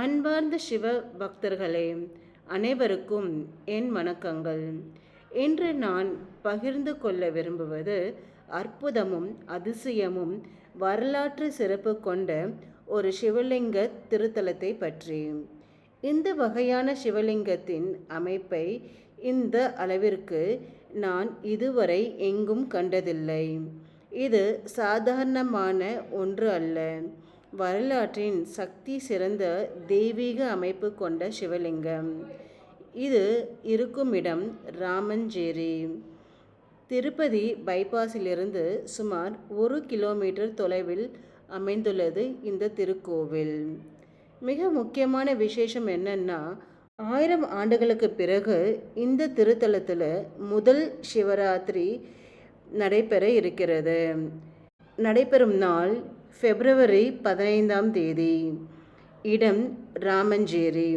அன்பார்ந்த சிவ பக்தர்களே அனைவருக்கும் என் வணக்கங்கள். இன்று நான் பகிர்ந்து கொள்ள விரும்புவது அற்புதமும் அதிசயமும் வரலாற்று சிறப்பு கொண்ட ஒரு சிவலிங்க திருத்தலத்தை பற்றி. இந்த வகையான சிவலிங்கத்தின் அமைப்பை இந்த அளவிற்கு நான் இதுவரை எங்கும் கண்டதில்லை. இது சாதாரணமான ஒன்று அல்ல. வரலாற்றின் சக்தி சிறந்த தெய்வீக அமைப்பு கொண்ட சிவலிங்கம். இது இருக்கும் இடம் ராமஞ்சேரி. திருப்பதி பைபாஸிலிருந்து சுமார் ஒரு கிலோமீட்டர் தொலைவில் அமைந்துள்ளது இந்த திருக்கோவில். மிக முக்கியமான விசேஷம் என்னன்னா ஆயிரம் ஆண்டுகளுக்கு பிறகு இந்த திருத்தலத்தில் முதல் சிவராத்திரி நடைபெற இருக்கிறது. நடைபெறும் நாள் பிப்ரவரி பதினைந்தாம் தேதி. இடம் ராமஞ்சேரி.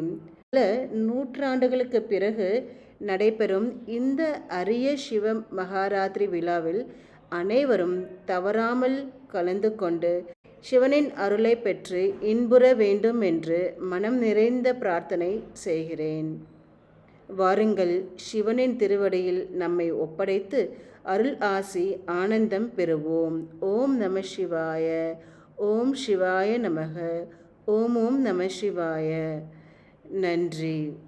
பல நூற்றாண்டுகளுக்கு பிறகு நடைபெறும் இந்த அரிய சிவ மகாராத்திரி விழாவில் அனைவரும் தவறாமல் கலந்து கொண்டு சிவனின் அருளை பெற்று இன்புற வேண்டும் என்று மனம் நிறைந்த பிரார்த்தனை செய்கிறேன். வாருங்கள் சிவனின் திருவடியில் நம்மை ஒப்படைத்து அருள் ஆசி ஆனந்தம் பெறுவோம். ஓம் நம சிவாய ஓம் சிவாய நமக ஓம் ஓம் நம சிவாய. நன்றி.